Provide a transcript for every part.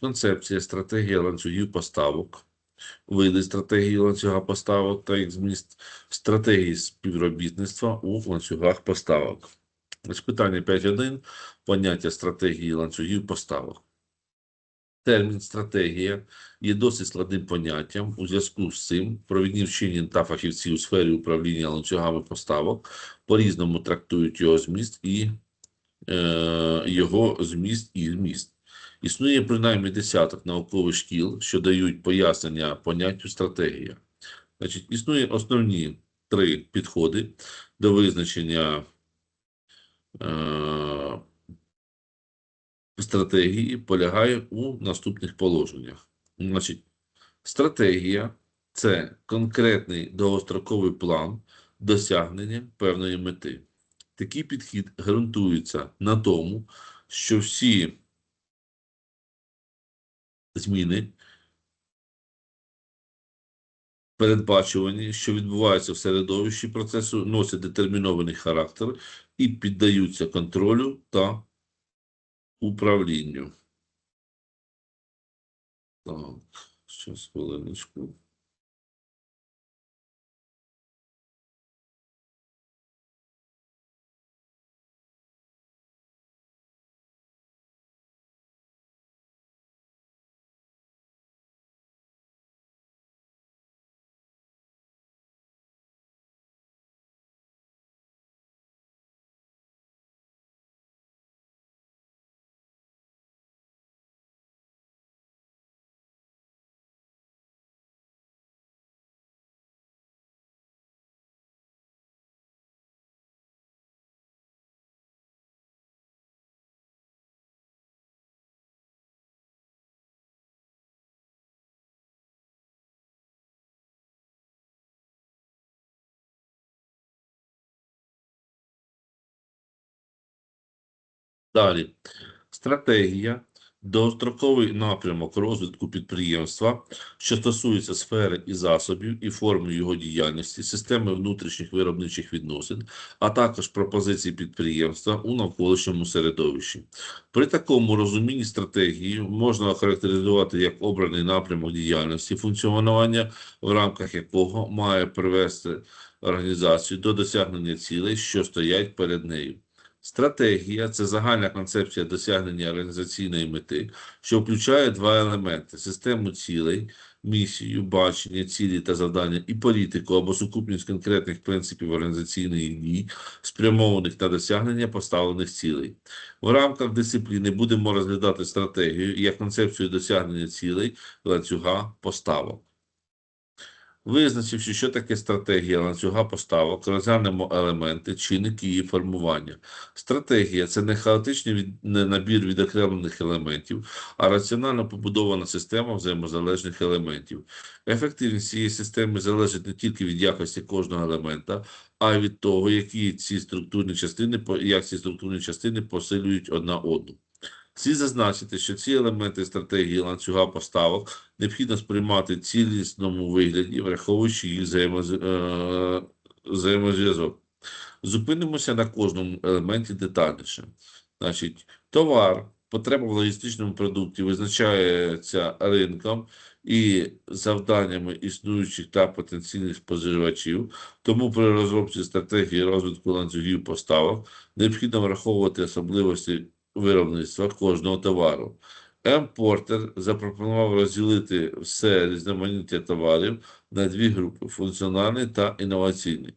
концепція, стратегія ланцюгів поставок, види стратегії ланцюга поставок та їх зміст, стратегії співробітництва у ланцюгах поставок. Значить, питання 5.1. Поняття стратегії ланцюгів поставок. Термін стратегія є досить складним поняттям. У зв'язку з цим провідні вчені та фахівці у сфері управління ланцюгами поставок по-різному трактують його зміст і е, його зміст і зміст. Існує принаймні десяток наукових шкіл, що дають пояснення поняттю стратегія. Значить, існує основні три підходи до визначення е, стратегії полягає у наступних положеннях. Значить, стратегія це конкретний довгостроковий план досягнення певної мети. Такий підхід ґрунтується на тому, що всі зміни передбачувані, що відбуваються в середовищі процесу, носять детермінований характер і піддаються контролю та управлінню. Так, зараз хвилиночку. Далі. Стратегія, довгостроковий напрямок розвитку підприємства, що стосується сфери і засобів, і форми його діяльності, системи внутрішніх виробничих відносин, а також пропозицій підприємства у навколишньому середовищі. При такому розумінні стратегії можна охарактеризувати як обраний напрямок діяльності функціонування, в рамках якого має привести організацію до досягнення цілей, що стоять перед нею. Стратегія це загальна концепція досягнення організаційної мети, що включає два елементи: систему цілей, місію, бачення, цілі та завдання і політику або сукупність конкретних принципів організаційної дій, спрямованих на досягнення поставлених цілей. В рамках дисципліни будемо розглядати стратегію як концепцію досягнення цілей ланцюга поставок. Визначивши, що таке стратегія ланцюга поставок, розглянемо елементи, чинники її формування. Стратегія це не хаотичний від... не набір відокремлених елементів, а раціонально побудована система взаємозалежних елементів. Ефективність цієї системи залежить не тільки від якості кожного елемента, а й від того, які ці структурні частини, як ці структурні частини посилюють одна одну. Слід зазначити, що ці елементи стратегії ланцюга поставок необхідно сприймати цілісному вигляді, враховуючи їх е, взаємозв'язок. Зупинимося на кожному елементі детальніше. Значить, товар, потреба в логістичному продукті визначається ринком і завданнями існуючих та потенційних споживачів. Тому при розробці стратегії розвитку ланцюгів поставок необхідно враховувати особливості виробництва кожного товару. М-Портер запропонував розділити все різноманіття товарів на дві групи: функціональний та інноваційний.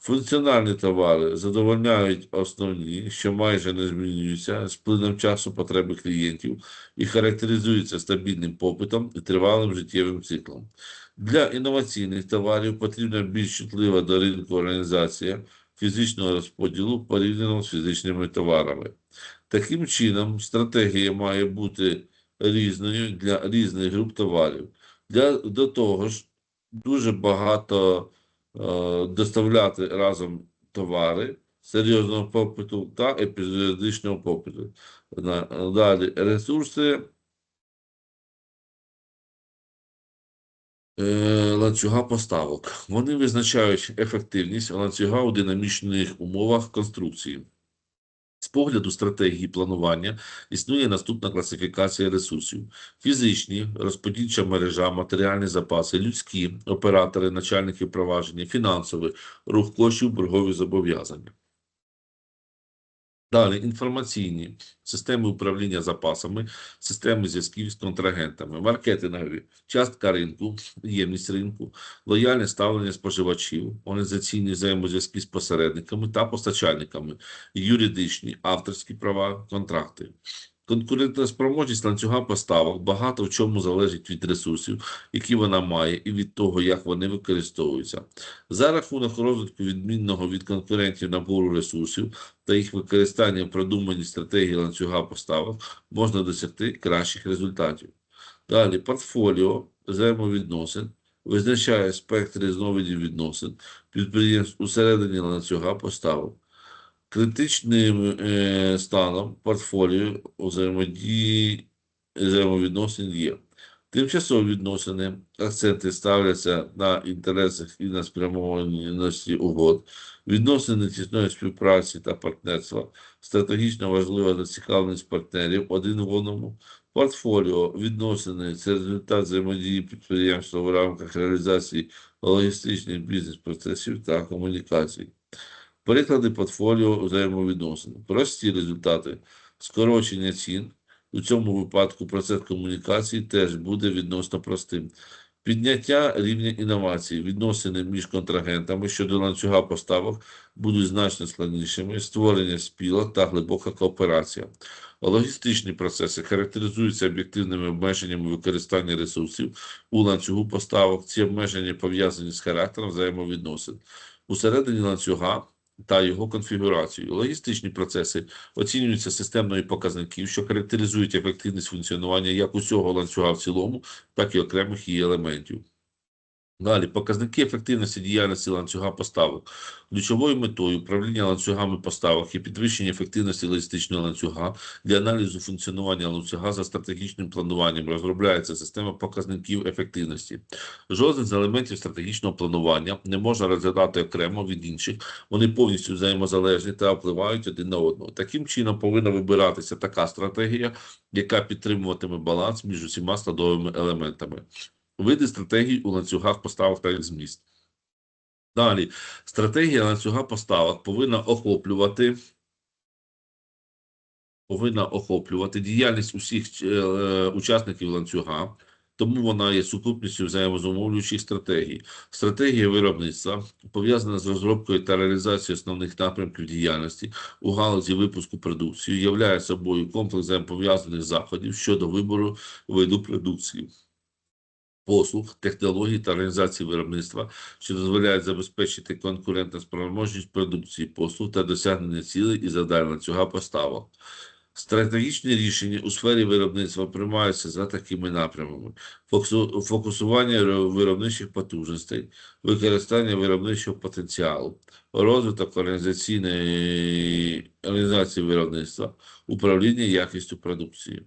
Функціональні товари задовольняють основні, що майже не змінюються з плином часу потреби клієнтів і характеризуються стабільним попитом і тривалим життєвим циклом. Для інноваційних товарів потрібна більш чутлива до ринку організація фізичного розподілу порівняно з фізичними товарами. Таким чином, стратегія має бути різною для різних груп товарів. Для, до того ж, дуже багато е, доставляти разом товари серйозного попиту та епізодичного попиту. Далі ресурси е, ланцюга поставок. Вони визначають ефективність ланцюга у динамічних умовах конструкції. З погляду стратегії планування існує наступна класифікація ресурсів: фізичні, розподільча мережа, матеріальні запаси, людські, оператори, начальники провадження, фінансові, рух коштів, боргові зобов'язання. Далі інформаційні системи управління запасами, системи зв'язків з контрагентами, маркетингові, частка ринку, ємність ринку, лояльне ставлення споживачів, організаційні взаємозв'язки з посередниками та постачальниками, юридичні, авторські права, контракти. Конкурентоспроможність ланцюга поставок багато в чому залежить від ресурсів, які вона має, і від того, як вони використовуються. За рахунок розвитку відмінного від конкурентів набору ресурсів та їх використання в продуманій стратегії ланцюга поставок можна досягти кращих результатів. Далі портфоліо взаємовідносин визначає спектр різновидів відносин підприємств усередині ланцюга поставок. Критичним е, станом портфоліо взаємодії взаємовідносин є. Тимчасові відносини, акценти ставляться на інтересах і на спрямованості угод, відносини тісної співпраці та партнерства, стратегічно важлива зацікавленість партнерів один в одному, портфоліо, відносини це результат взаємодії підприємства в рамках реалізації логістичних бізнес-процесів та комунікацій. Приклади портфоліо взаємовідносин. Прості результати. Скорочення цін. У цьому випадку процес комунікації теж буде відносно простим. Підняття рівня інновацій, відносини між контрагентами щодо ланцюга поставок будуть значно складнішими, створення спілок та глибока кооперація. Логістичні процеси характеризуються об'єктивними обмеженнями використання ресурсів у ланцюгу поставок. Ці обмеження пов'язані з характером взаємовідносин. Усередині ланцюга та його конфігурацію. Логістичні процеси оцінюються системною показників, що характеризують ефективність функціонування як усього ланцюга в цілому, так і окремих її елементів. Далі показники ефективності діяльності ланцюга поставок. Ключовою метою управління ланцюгами поставок є підвищення ефективності логістичного ланцюга. Для аналізу функціонування ланцюга за стратегічним плануванням розробляється система показників ефективності. Жоден з елементів стратегічного планування не можна розглядати окремо від інших. Вони повністю взаємозалежні та впливають один на одного. Таким чином повинна вибиратися така стратегія, яка підтримуватиме баланс між усіма складовими елементами. Види стратегій у ланцюгах поставок та їх зміст. Далі, стратегія ланцюга поставок повинна охоплювати повинна охоплювати діяльність усіх е, учасників ланцюга, тому вона є сукупністю взаємозумовлюючих стратегій. Стратегія виробництва пов'язана з розробкою та реалізацією основних напрямків діяльності у галузі випуску продукції, являє собою комплекс взаємопов'язаних заходів щодо вибору виду продукції послуг, технологій та організації виробництва, що дозволяють забезпечити конкурентоспроможність продукції послуг та досягнення цілей і завдань ланцюга поставок. Стратегічні рішення у сфері виробництва приймаються за такими напрямами: фокусування виробничих потужностей, використання виробничого потенціалу, розвиток організаційної організації виробництва, управління якістю продукції,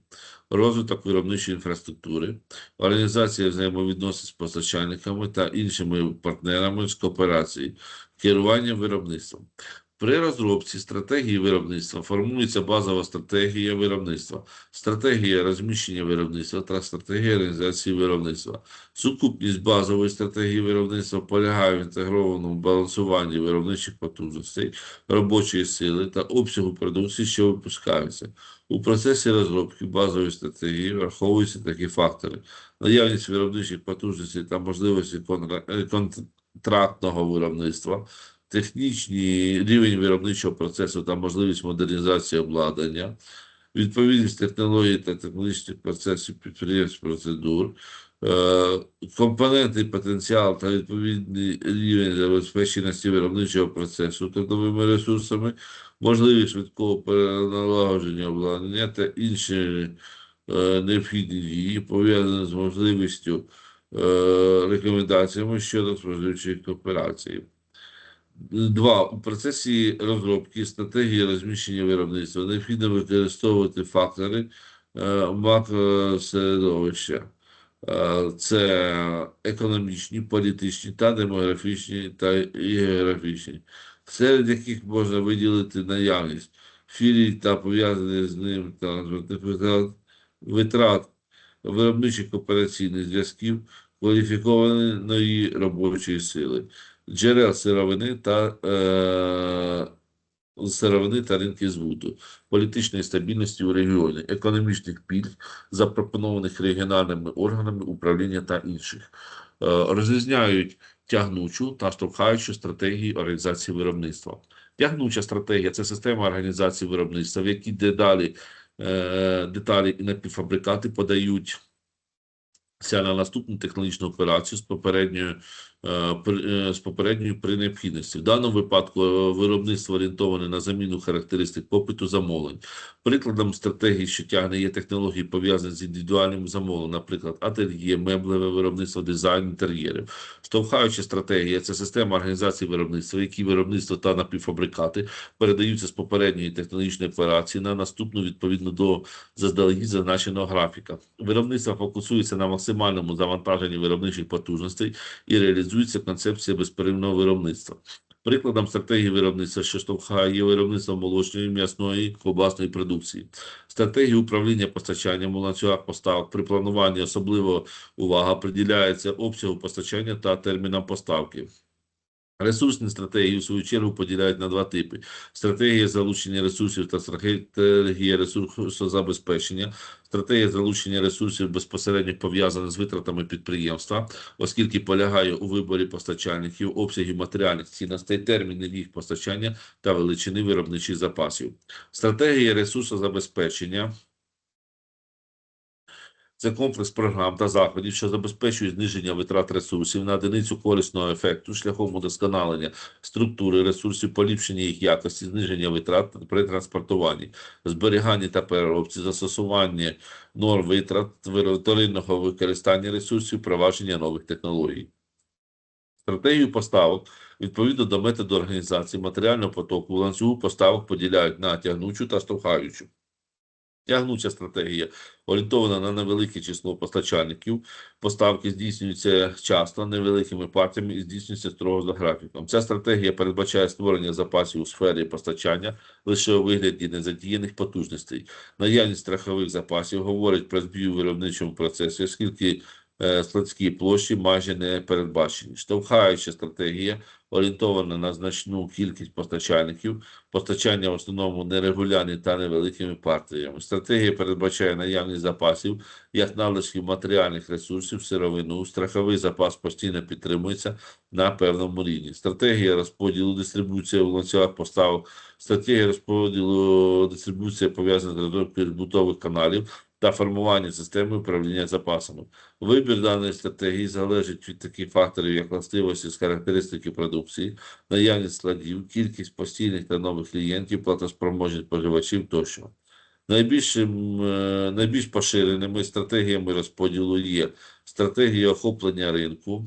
розвиток виробничої інфраструктури, організація взаємовідносин з постачальниками та іншими партнерами з кооперації, керування виробництвом. При розробці стратегії виробництва формується базова стратегія виробництва, стратегія розміщення виробництва та стратегія організації виробництва. Сукупність базової стратегії виробництва полягає в інтегрованому балансуванні виробничих потужностей, робочої сили та обсягу продукції, що випускаються. У процесі розробки базової стратегії враховуються такі фактори: наявність виробничих потужностей та можливості е, контрактного виробництва, технічний рівень виробничого процесу та можливість модернізації обладнання, відповідність технологій та технологічних процесів підприємств процедур, е, компонентний потенціал та відповідний рівень забезпеченості виробничого процесу трудовими ресурсами, можливість швидкого переналагодження обладнання та інші е, необхідні дії, пов'язані з можливістю е, рекомендаціями щодо споживчих кооперацій. Два. У процесі розробки стратегії розміщення виробництва необхідно використовувати фактори е, макросередовища. Е, Це економічні, політичні та демографічні та географічні, серед яких можна виділити наявність філій та пов'язаних з ним витрат- витрат виробничих операційних зв'язків, кваліфікованої робочої сили, джерел сировини та е, сировини та ринки збуту, політичної стабільності у регіоні, економічних пільг, запропонованих регіональними органами управління та інших. Е, розрізняють тягнучу та штовхаючу стратегії організації виробництва. Тягнуча стратегія це система організації виробництва, в якій дедалі, е, деталі і напівфабрикати подають на наступну технологічну операцію з попередньою, з попередньою при необхідності. В даному випадку е, виробництво орієнтоване на заміну характеристик попиту замовлень. Прикладом стратегії, що тягне, є технології, пов'язані з індивідуальним замовленням, наприклад, ательє, меблеве виробництво, дизайн інтер'єрів. Штовхаюча стратегія це система організації виробництва, в якій виробництво та напівфабрикати передаються з попередньої технологічної операції на наступну відповідно до заздалегідь зазначеного графіка. Виробництво фокусується на максимальному завантаженні виробничих потужностей і реалізується концепція безперервного виробництва. Прикладом стратегії виробництва, що штовхає, є виробництво молочної, м'ясної, кобасної продукції. Стратегії управління постачанням у ланцюгах поставок при плануванні особливо увага приділяється обсягу постачання та термінам поставки. Ресурсні стратегії, у свою чергу, поділяють на два типи: стратегія залучення ресурсів та стратегія ресурсозабезпечення. Стратегія залучення ресурсів безпосередньо пов'язана з витратами підприємства, оскільки полягає у виборі постачальників, обсягів матеріальних цінностей, термінів їх постачання та величини виробничих запасів. Стратегія ресурсозабезпечення це комплекс програм та заходів, що забезпечують зниження витрат ресурсів на одиницю корисного ефекту шляхом удосконалення структури ресурсів, поліпшення їх якості, зниження витрат при транспортуванні, зберіганні та переробці, застосування норм витрат вторинного використання ресурсів, впровадження нових технологій. Стратегію поставок відповідно до методу організації матеріального потоку в ланцюгу поставок поділяють на тягнучу та штовхаючу. Тягнуча стратегія орієнтована на невелике число постачальників. Поставки здійснюються часто невеликими партіями і здійснюються строго за графіком. Ця стратегія передбачає створення запасів у сфері постачання лише у вигляді незадіяних потужностей. Наявність страхових запасів говорить про збій у виробничому процесі, оскільки складські площі майже не передбачені. Штовхаюча стратегія орієнтована на значну кількість постачальників, постачання в основному нерегулярні та невеликими партіями. Стратегія передбачає наявність запасів як надлишків матеріальних ресурсів, сировину. Страховий запас постійно підтримується на певному рівні. Стратегія розподілу дистрибуція в ланцюгах поставок, стратегія розподілу дистрибуція пов'язана з розробкою збутових каналів та формування системи управління запасами. Вибір даної стратегії залежить від таких факторів, як властивості з характеристики продукції, наявність складів, кількість постійних та нових клієнтів, платоспроможність споживачів тощо. Найбільшим, е, найбільш поширеними стратегіями розподілу є стратегія охоплення ринку,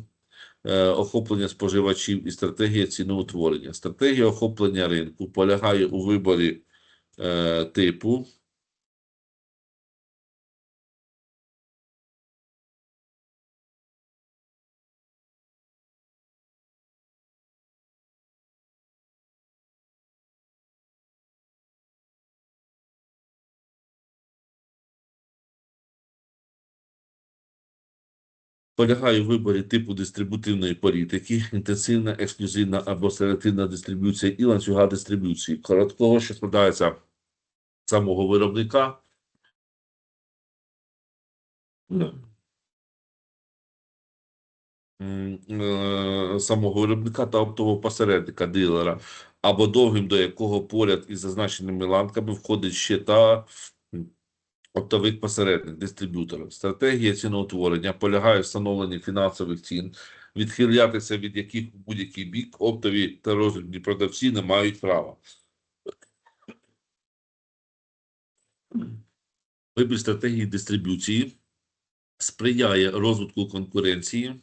е, охоплення споживачів і стратегія ціноутворення. Стратегія охоплення ринку полягає у виборі е, типу полягає у виборі типу дистрибутивної політики, інтенсивна, ексклюзивна або селективна дистриб'юція і ланцюга дистриб'юції. Короткого, що складається самого виробника. е, самого виробника та оптового посередника, дилера, або довгим, до якого поряд із зазначеними ланками входить ще та оптових посередник, дистриб'юторів. Стратегія ціноутворення полягає в встановленні фінансових цін, відхилятися від яких у будь-який бік оптові та роздрібні продавці не мають права. Вибір стратегії дистриб'юції сприяє розвитку конкуренції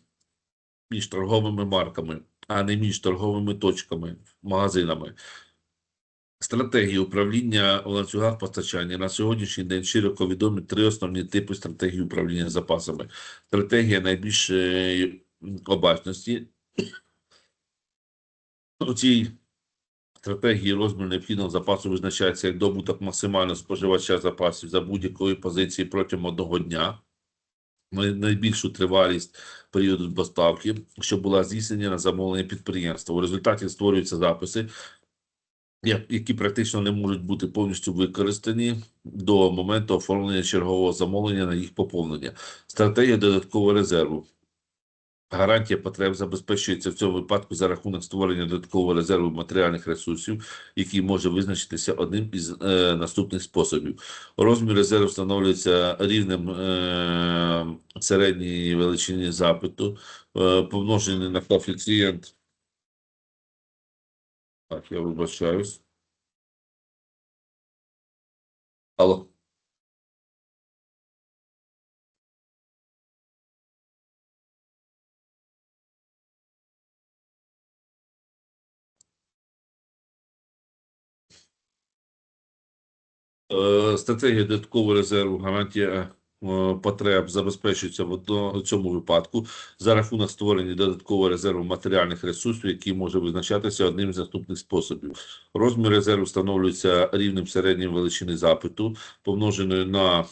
між торговими марками, а не між торговими точками, магазинами. Стратегії управління у ланцюгах постачання на сьогоднішній день широко відомі три основні типи стратегії управління запасами. Стратегія найбільшої обачності. У цій стратегії розміру необхідного запасу визначається як добуток максимального споживача запасів за будь-якої позиції протягом одного дня. Найбільшу тривалість періоду поставки, що була здійснена на замовлення підприємства. У результаті створюються записи, які практично не можуть бути повністю використані до моменту оформлення чергового замовлення на їх поповнення. Стратегія додаткового резерву. Гарантія потреб забезпечується в цьому випадку за рахунок створення додаткового резерву матеріальних ресурсів, який може визначитися одним із е, наступних способів. Розмір резерву встановлюється рівнем е, середньої величини запиту, е, помножений на коефіцієнт. Так, я вибачаюсь. Алло. Е, Стратегія додаткового резерву, гарантія потреб забезпечується в одно- цьому випадку за рахунок створення додаткового резерву матеріальних ресурсів, який може визначатися одним з наступних способів. Розмір резерву встановлюється рівнем середньої величини запиту, помноженою на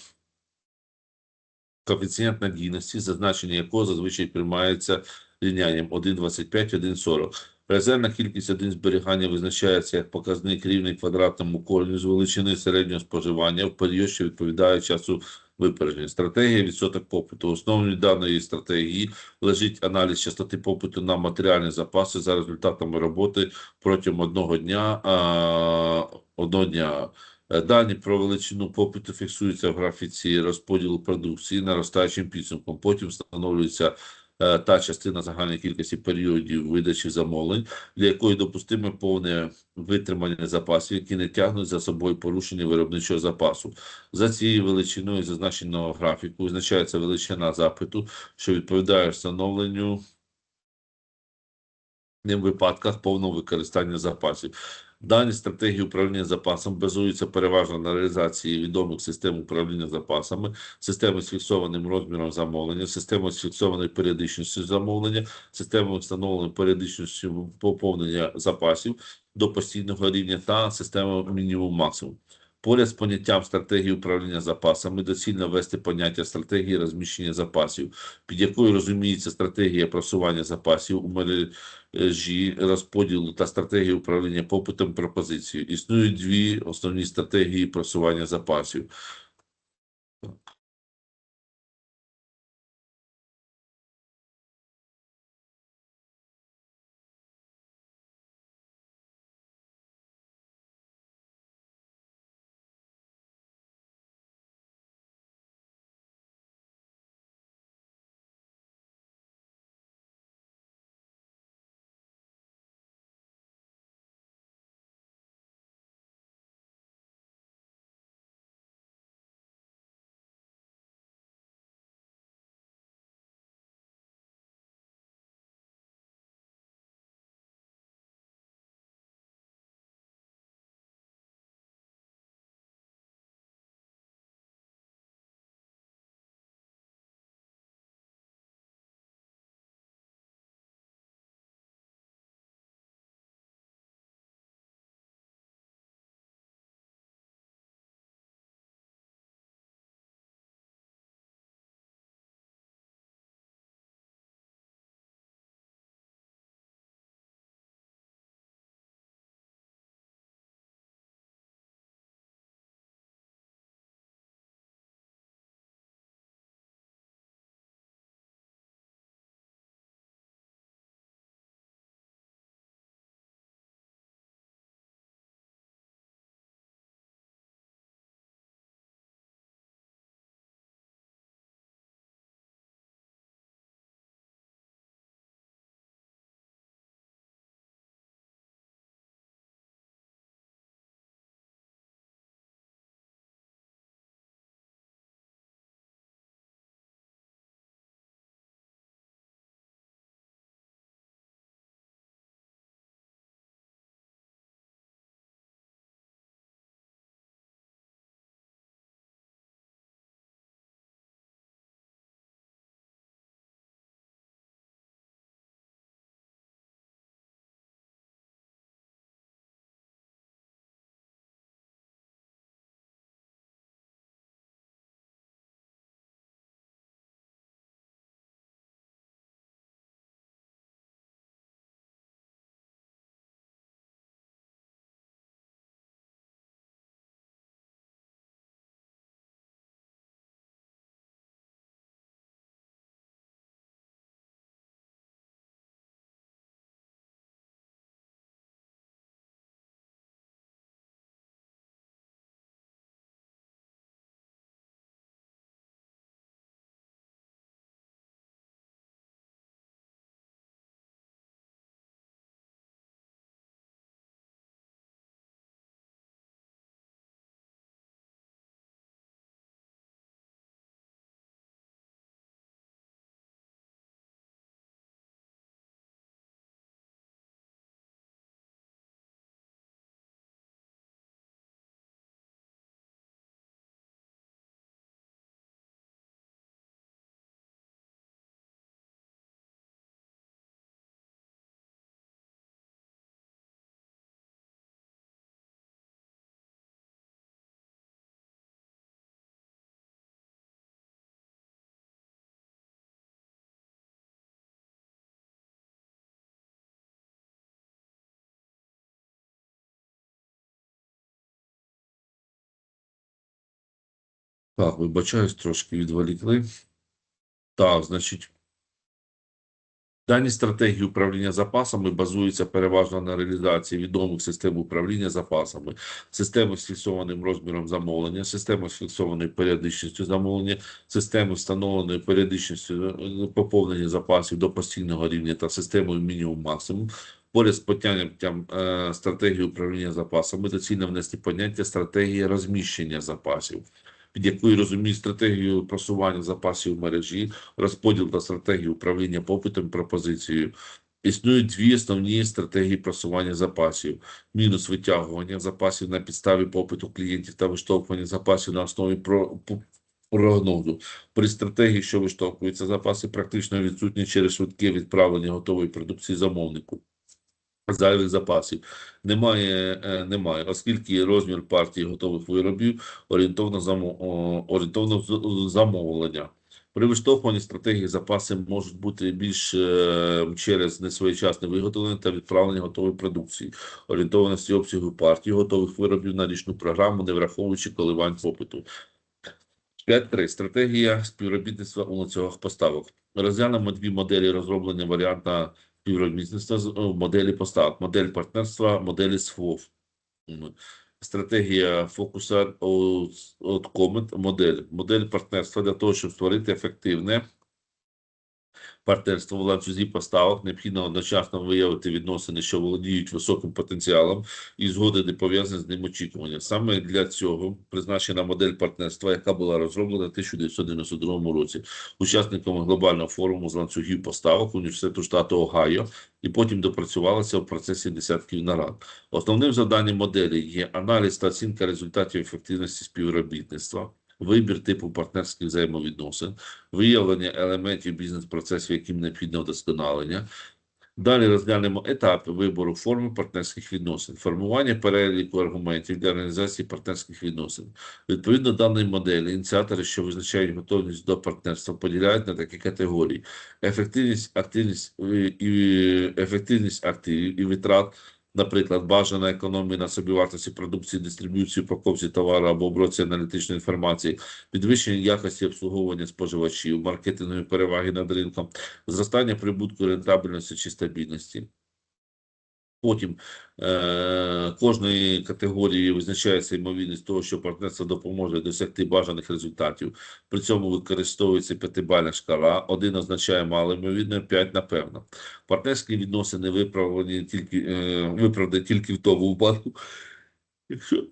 коефіцієнт надійності, зазначення якого зазвичай приймається рівнянням 1,25, 1,40. Резервна кількість один зберігання визначається як показник рівний квадратному кореню з величини середнього споживання в період, що відповідає часу випередження. Стратегія відсоток попиту. Основі даної стратегії лежить аналіз частоти попиту на матеріальні запаси за результатами роботи протягом одного дня. А, одного дня. Дані про величину попиту фіксуються в графіці розподілу продукції наростаючим підсумком. Потім встановлюється та частина загальної кількості періодів видачі замовлень, для якої допустиме повне витримання запасів, які не тягнуть за собою порушення виробничого запасу. За цією величиною зазначеного графіку визначається величина запиту, що відповідає встановленню випадках повного використання запасів. Дані стратегії управління запасом базуються переважно на реалізації відомих систем управління запасами, системи з фіксованим розміром замовлення, системи з фіксованою періодичністю замовлення, системи встановленої періодичністю поповнення запасів до постійного рівня та система мінімум-максимум. Поряд з поняттям стратегії управління запасами доцільно ввести поняття стратегії розміщення запасів, під якою розуміється стратегія просування запасів у мережі розподілу та стратегія управління попитом пропозицією. Існують дві основні стратегії просування запасів. Так, вибачаюсь, трошки відволікли. Так, значить, дані стратегії управління запасами базуються переважно на реалізації відомих систем управління запасами, системи з фіксованим розміром замовлення, системи з фіксованою періодичністю замовлення, системи встановленої періодичністю е, поповнення запасів до постійного рівня та системою мінімум-максимум. Поряд з поняттям е, стратегії управління запасами доцільно внести поняття стратегії розміщення запасів, під якою розуміють стратегію просування запасів мережі, розподіл та стратегію управління попитом і пропозицією. Існують дві основні стратегії просування запасів: мінус витягування запасів на підставі попиту клієнтів та виштовхування запасів на основі про прогнозу. При стратегії, що виштовхуються запаси, практично відсутні через швидке відправлення готової продукції замовнику. Зайвих запасів немає, е, немає, оскільки розмір партії готових виробів орієнтовно орієнтовно замовлення. При виштовхуванні стратегії запаси можуть бути більш е, через несвоєчасне виготовлення та відправлення готової продукції, орієнтованості обсягу партії готових виробів на річну програму, не враховуючи коливань попиту. 5.3. Стратегія співробітництва у ланцюгах поставок. Розглянемо дві моделі розроблення варіанта співробітництва моделі поставок, модель партнерства, моделі СФОВ. Стратегія фокуса от от комент модель. Модель партнерства для того, щоб створити ефективне партнерство в ланцюзі поставок, необхідно одночасно виявити відносини, що володіють високим потенціалом, і згоди, не пов'язані з ним очікування. Саме для цього призначена модель партнерства, яка була розроблена в 1992 році учасниками глобального форуму з ланцюгів поставок університету штату Огайо, і потім допрацювалася в процесі десятків нарад. Основним завданням моделі є аналіз та оцінка результатів ефективності співробітництва. Вибір типу партнерських взаємовідносин, виявлення елементів бізнес-процесів, яким необхідне вдосконалення. Далі розглянемо етапи вибору форми партнерських відносин, формування переліку аргументів для організації партнерських відносин. Відповідно даної моделі, ініціатори, що визначають готовність до партнерства, поділяють на такі категорії: ефективність, активність і- і ефективність активів і витрат. Наприклад, бажана економія на собівартості продукції, дистриб'юції, упаковці товару або обробці аналітичної інформації, підвищення якості обслуговування споживачів, маркетингові переваги над ринком, зростання прибутку, рентабельності чи стабільності. Потім е, кожної категорії визначається ймовірність того, що партнерство допоможе досягти бажаних результатів. При цьому використовується п'ятибальна шкала. Один означає мало ймовірно, п'ять напевно. Партнерські відносини виправлені тільки е, виправдані тільки в тому випадку, якщо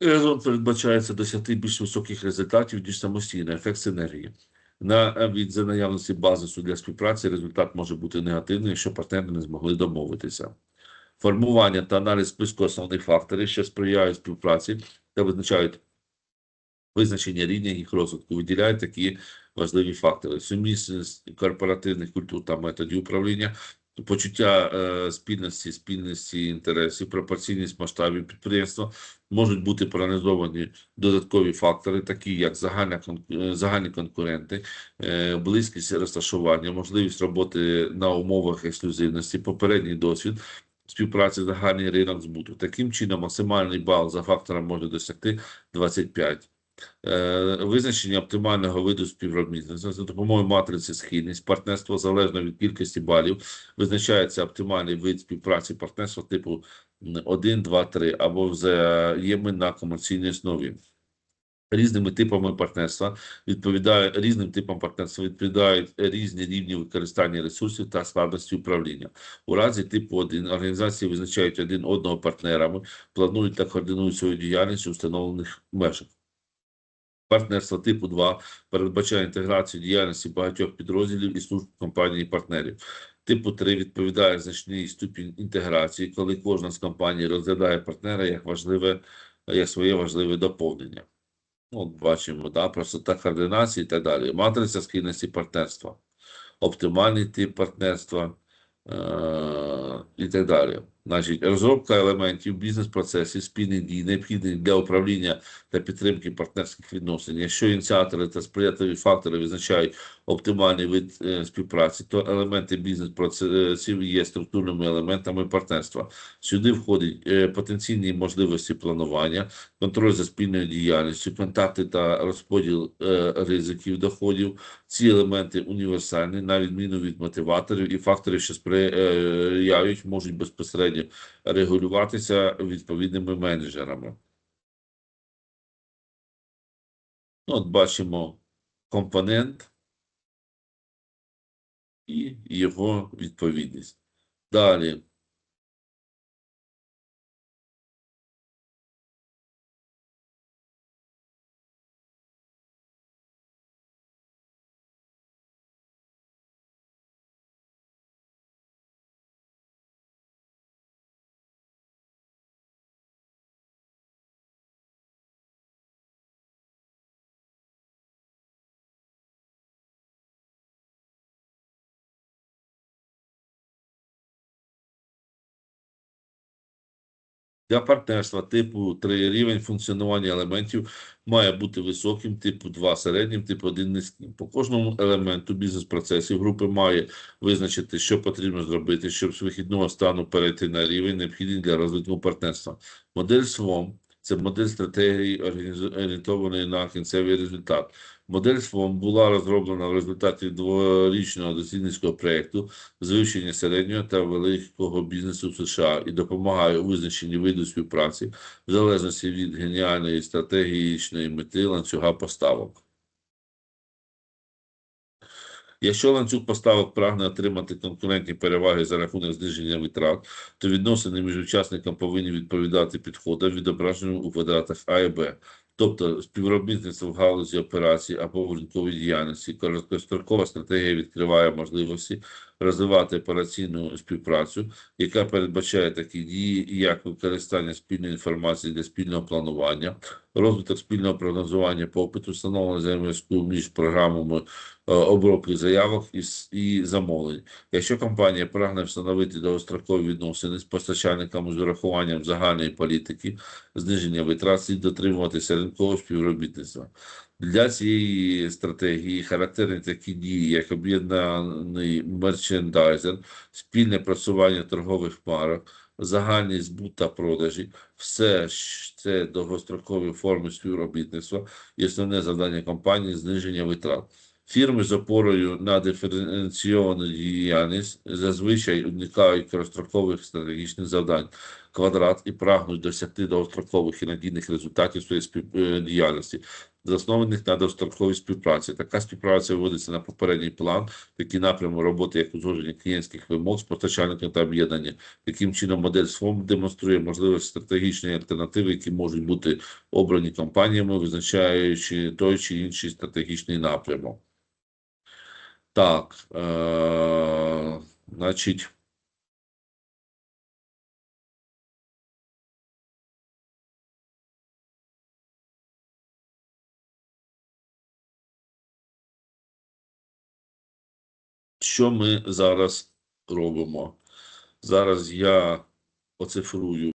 разом передбачається досягти більш високих результатів, ніж самостійно, ефект синергії. На від за наявності базису для співпраці результат може бути негативним, якщо партнери не змогли домовитися. Формування та аналіз списку основних факторів, що сприяють співпраці та визначають визначення рівня їх розвитку, виділяють такі важливі фактори: сумісність корпоративних культур та методів управління, почуття е, спільності, спільності інтересів, пропорційність масштабів підприємства можуть бути проаналізовані додаткові фактори, такі як загальна е, загальні конкуренти, е, близькість розташування, можливість роботи на умовах ексклюзивності, попередній досвід. Співпраці загальний ринок збуту. Таким чином, максимальний бал за фактором може досягти 25. Е, Визначення оптимального виду співробітництва за допомогою матриці схильність партнерство залежно від кількості балів визначається оптимальний вид співпраці партнерства типу 1, 2, 3 або взаємин на комерційній основі. Різними типами партнерства відповідає різним типам партнерства відповідають різні рівні використання ресурсів та складності управління. У разі типу 1 організації визначають один одного партнерами, планують та координують свою діяльність у встановлених межах. Партнерство типу 2 передбачає інтеграцію діяльності багатьох підрозділів і служб компанії партнерів. Типу 3 відповідає значний ступінь інтеграції, коли кожна з компаній розглядає партнера як важливе, як своє важливе доповнення. Ну, От бачимо, да, простота координації і так далі. Матриця схильності партнерства, оптимальний тип партнерства е- і так далі. Значить, розробка елементів бізнес-процесів, спільних дій, необхідних для управління та підтримки партнерських відносин. Якщо ініціатори та сприятливі фактори визначають оптимальний вид е, співпраці, то елементи бізнес-процесів є структурними елементами партнерства. Сюди входять е, потенційні можливості планування, контроль за спільною діяльністю, контакти та розподіл е, ризиків доходів. Ці елементи універсальні, на відміну від мотиваторів і факторів, що сприяють, можуть безпосередньо регулюватися відповідними менеджерами. Ну, От бачимо компонент і його відповідність. Далі. Для партнерства типу 3 рівень функціонування елементів має бути високим, типу 2 середнім, типу 1 низьким. По кожному елементу бізнес-процесів групи має визначити, що потрібно зробити, щоб з вихідного стану перейти на рівень, необхідний для розвитку партнерства. Модель SWOM – це модель стратегії, орієнтованої на кінцевий результат. Модель була розроблена в результаті дворічного дослідницького проєкту з середнього та великого бізнесу в США і допомагає у визначенні виду співпраці в залежності від геніальної стратегічної мети ланцюга поставок. Якщо ланцюг поставок прагне отримати конкурентні переваги за рахунок зниження витрат, то відносини між учасниками повинні відповідати підходам, відображеним у квадратах А і Б. Тобто співробітництво в галузі операцій або в ринковій діяльності. Короткострокова стратегія відкриває можливості розвивати операційну співпрацю, яка передбачає такі дії, як використання спільної інформації для спільного планування, розвиток спільного прогнозування попиту, встановлення взаємозв'язку між програмами е, обробки заявок і, і замовлень. Якщо компанія прагне встановити довгострокові відносини з постачальниками з урахуванням загальної політики, зниження витрат слід дотримуватися ринкового співробітництва. Для цієї стратегії характерні такі дії, як об'єднаний мерчендайзер, спільне просування торгових марок, загальний збут та продажі, все це довгострокові форми співробітництва і основне завдання компанії зниження витрат. Фірми з опорою на диференційовану діяльність зазвичай уникають короткострокових стратегічних завдань. Квадрат і прагнуть досягти довгострокових і надійних результатів своєї спів- е, заснованих на довгостроковій співпраці. Така співпраця виводиться на попередній план, такі напрями роботи, як узгодження клієнтських вимог з постачальниками та об'єднання. Таким чином, модель SFOM демонструє можливість стратегічної альтернативи, які можуть бути обрані компаніями, визначаючи той чи інший стратегічний напрямок. Так, е, значить. Що ми зараз робимо? Зараз я оцифрую